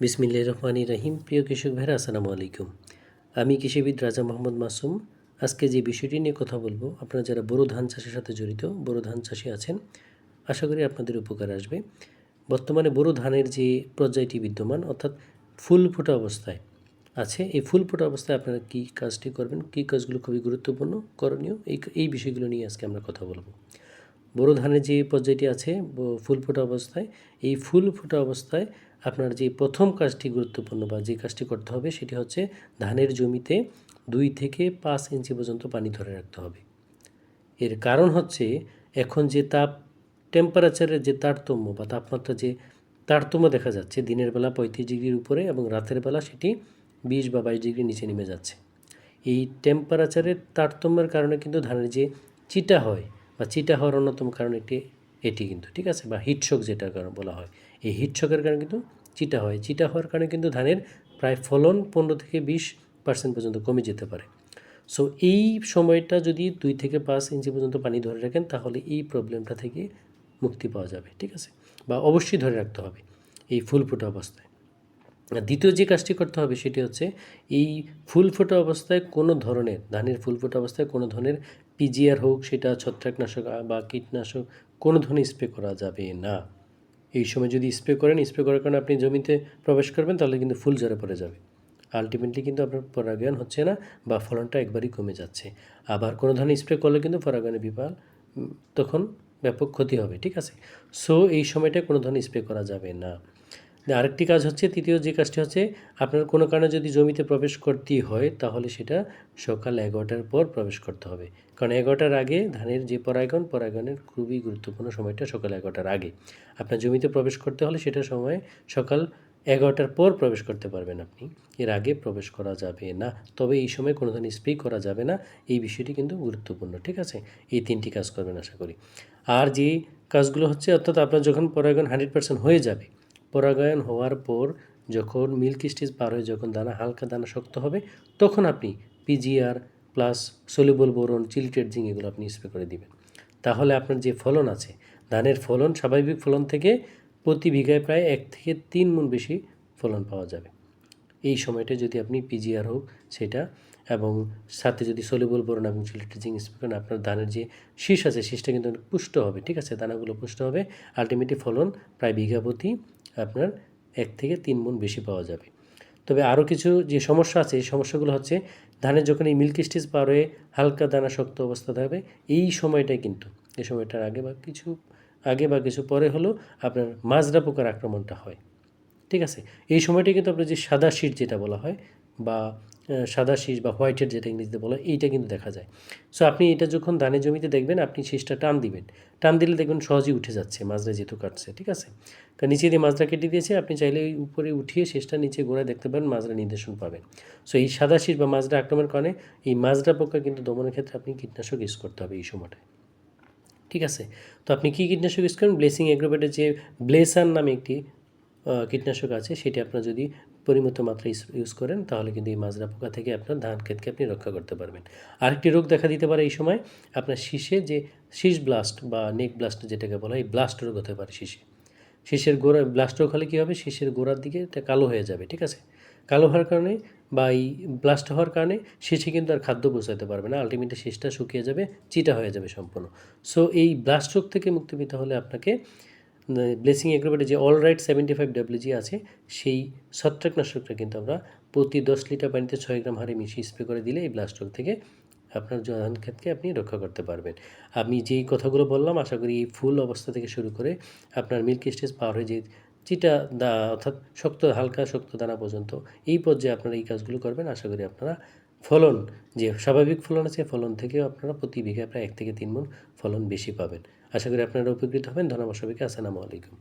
বিসমিল্লা রহমানি রহিম। প্রিয় কৃষক ভাইরা, আসসালামু আলাইকুম। আমি কৃষিবিদ রাজা মোহাম্মদ মাসুম। আজকে যে বিষয়টি নিয়ে কথা বলব, আপনারা যারা বোরো ধান চাষের সাথে জড়িত, বোরো ধান চাষি আছেন, আশা করি আপনাদের উপকার আসবে। বর্তমানে বোরো ধানের যে পর্যায়টি বিদ্যমান, অর্থাৎ ফুল ফোটা অবস্থায় আছে, এই ফুল ফোটা অবস্থায় আপনারা কী কাজটি করবেন, কী কাজগুলো খুবই গুরুত্বপূর্ণ, করণীয়, এই এই বিষয়গুলো নিয়ে আজকে আমরা কথা বলব। বোরো ধানের যে পর্যায়টি আছে ফুল ফোটা অবস্থায়, এই ফুল ফোটা অবস্থায় আপনার যে প্রথম কাজটি গুরুত্বপূর্ণ বা যে কাজটি করতে হবে সেটি হচ্ছে ধানের জমিতে দুই থেকে পাঁচ ইঞ্চি পর্যন্ত পানি ধরে রাখতে হবে। এর কারণ হচ্ছে এখন যে তাপ টেম্পারেচারের যে তারতম্য বা তাপমাত্রা যে তারতম্য দেখা যাচ্ছে দিনের বেলা পঁয়ত্রিশ ডিগ্রির উপরে এবং রাতের বেলা সেটি বিশ বা বাইশ ডিগ্রির নিচে নেমে যাচ্ছে। এই টেম্পারেচারের তারতম্যের কারণে কিন্তু ধানের যে চিটা হয় বা চিটা হওয়ার অন্যতম কারণ একটি, এটি কিন্তু, ঠিক আছে? বা হিটশক যেটা কারণ বলা হয়। এই হিটশকের কারণে কিন্তু চিটা হয়। চিটা হওয়ার কারণে কিন্তু ধানের প্রায় ফলন পনেরো থেকে বিশ পার্সেন্ট পর্যন্ত কমে যেতে পারে। সো এই সময়টা যদি দুই থেকে পাঁচ ইঞ্চি পর্যন্ত পানি ধরে রাখেন, তাহলে এই প্রবলেমটা থেকে মুক্তি পাওয়া যাবে, ঠিক আছে? বা অবশ্যই ধরে রাখতে হবে এই ফুল ফোটা অবস্থায়। দ্বিতীয় যে কাজটি করতে হবে সেটি হচ্ছে এই ফুল ফোটা অবস্থায় কোনো ধরনের, ধানের ফুল ফোটা অবস্থায় কোনো ধরনের পিজিআর হোক, সেটা ছত্রাকনাশক বা কীটনাশক, কোনো ধরনের স্প্রে করা যাবে না। এই সময় যদি স্প্রে করেন স্প্রে করার কারণে আপনি জমিতে প্রবেশ করবেন, তাহলে কিন্তু ফুল ঝরে পড়ে যাবে। আলটিমেটলি কিন্তু আপনার পরাগায়ন হচ্ছে না বা ফলনটা একবারই কমে যাচ্ছে। আবার কোনো ধরনের স্প্রে করলে কিন্তু পরাগায়নের বিপাল তখন ব্যাপক ক্ষতি হবে, ঠিক আছে? সো এই সময়টা কোনো ধরনের স্প্রে করা যাবে না। আরেকটি কাজ হচ্ছে, তৃতীয় যে কাজটি হচ্ছে, আপনার কোনো কারণে যদি জমিতে প্রবেশ করতেই হয়, তাহলে সেটা সকাল এগারোটার পর প্রবেশ করতে হবে। কারণ এগারোটার আগে ধানের যে পরাগন পরাগনের খুবই গুরুত্বপূর্ণ সময়টা সকাল এগারোটার আগে। আপনার জমিতে প্রবেশ করতে হলে সেটা সময় সকাল এগারোটার পর প্রবেশ করতে পারবেন আপনি। এর আগে প্রবেশ করা যাবে না। তবে এই সময় কোনো ধরনের স্প্রে করা যাবে না। এই বিষয়টি কিন্তু গুরুত্বপূর্ণ, ঠিক আছে? এই তিনটি কাজ করবেন আশা করি। আর যে কাজগুলো হচ্ছে, অর্থাৎ আপনার যখন পরাগন হান্ড্রেড পার্সেন্ট হয়ে যাবে পরাগায়ন হওয়ার পর যখন মিল্ক স্টেজ পার হয়ে যখন দানা, হালকা দানা শক্ত হবে, তখন আপনি PGR plus soluble boron chelated zinc এগুলো আপনি স্প্রে করে দিবেন। তাহলে আপনার যে ফলন আছে, ধানের ফলন, স্বাভাবিক ফলন থেকে প্রতি বিঘায় প্রায় এক থেকে তিন গুণ বেশি ফলন পাওয়া যাবে। এই সময়টা যদি আপনি পিজিআর হোক সেটা এবং সাথে যদি সলিবল বোরন এবং চিলিটেড জিং স্প্রে করেন, আপনার ধানের যে শীষ আছে, শীষটা কিন্তু পুষ্ট হবে, ঠিক আছে? দানাগুলো পুষ্ট হবে। আলটিমেটলি ফলন প্রায় বিঘা প্রতি আপনার এক থেকে তিন গুণ বেশি পাওয়া যাবে। তবে আরও কিছু যে সমস্যা আছে, এই সমস্যাগুলো হচ্ছে ধানের যখন এই মিল্ক স্টেজ পার হয়ে হালকা দানা শক্ত অবস্থা থাকবে, এই সময়টাই কিন্তু, এই সময়টার আগে বা কিছু, আগে বা কিছু পরে হলো আপনার মাজরা পোকার আক্রমণটা হয়। ঠিক আছে? এই সময়টা কিন্তু আপনার যে সাদা শীট যেটা বলা হয় বা সাদা শীষ বা হোয়াইটের যেটা ইংরেজিতে বলে, এইটা কিন্তু দেখা যায়। সো আপনি এটা যখন ধানের জমিতে দেখবেন, আপনি শীষটা টান দিবেন। টান দিলে দেখবেন সহজেই উঠে যাচ্ছে, মাজরা যেহেতু কাটছে, ঠিক আছে? কারণ নিচে দিয়ে মাজরা কেটে দিয়েছে, আপনি চাইলে উপরে উঠিয়ে শেষটা নিচে গোড়ায় দেখতে পারেন, মাজরা নির্দেশন পাবেন। সো এই সাদা শীষ বা মাজরা আক্রমণের কারণে এই মাজরা পোকা কিন্তু দমনের ক্ষেত্রে আপনি কীটনাশক ইউজ করতে হবে এই সময়টায়। ঠিক আছে? তো আপনি কী কীটনাশক ইউজ করেন? ব্লেসিং এগ্রোভেটের যে ব্লেসার নামে একটি কীটনাশক আছে, সেটি আপনার যদি পরিমিত মাত্রায় ইউজ করেন, তাহলে কিন্তু এই মাজরা পোকা থেকে আপনার ধান ক্ষেতকে আপনি রক্ষা করতে পারবেন। আরেকটি রোগ দেখা দিতে পারে এই সময়, আপনার শীষে যে, শীষ ব্লাস্ট বা নেক ব্লাস্ট যেটাকে বলা হয়, এই ব্লাস্ট রোগ হতে পারে শীষে। শীষের গোড়া ব্লাস্ট রোগ হলে কী হবে? শীষের গোড়ার দিকে এটা কালো হয়ে যাবে, ঠিক আছে? কালো হওয়ার কারণে বা এই ব্লাস্ট হওয়ার কারণে শীষে কিন্তু আর খাদ্য পৌঁছাতে পারবে না আলটিমেটলি শীষটা শুকিয়ে যাবে, চিটা হয়ে যাবে সম্পূর্ণ। সো এই ব্লাস্ট রোগ থেকে মুক্তি পেতে হলে আপনাকে ব্লেসিং এগ্রোভেটে যে all right seventy five WG আছে, সেই ছত্রাকনাশকটা কিন্তু আমরা প্রতি দশ লিটার পানিতে ছয় গ্রাম হারে মিশিয়ে স্প্রে করে দিলে এই ব্লাস্ট রোগ থেকে আপনার ধান ক্ষেতকে আপনি রক্ষা করতে পারবেন। আমি যেই কথাগুলো বললাম, আশা করি এই ফুল অবস্থা থেকে শুরু করে আপনার মিল্ক স্টেজ পাওয়ার হয়ে যে চিটা দা অর্থাৎ শক্ত, হালকা, শক্ত দানা পর্যন্ত এই পর্যায়ে আপনারা এই কাজগুলো করবেন। আশা করি আপনারা ফলন, যে স্বাভাবিক ফলন আছে, ফলন থেকেও আপনারা প্রতি বিঘায় প্রায় এক থেকে তিন মন ফলন বেশি পাবেন। আশা করি আপনারা উপকৃত হবেন। ধন্যবাদ সবাইকে। আসসালামু আলাইকুম।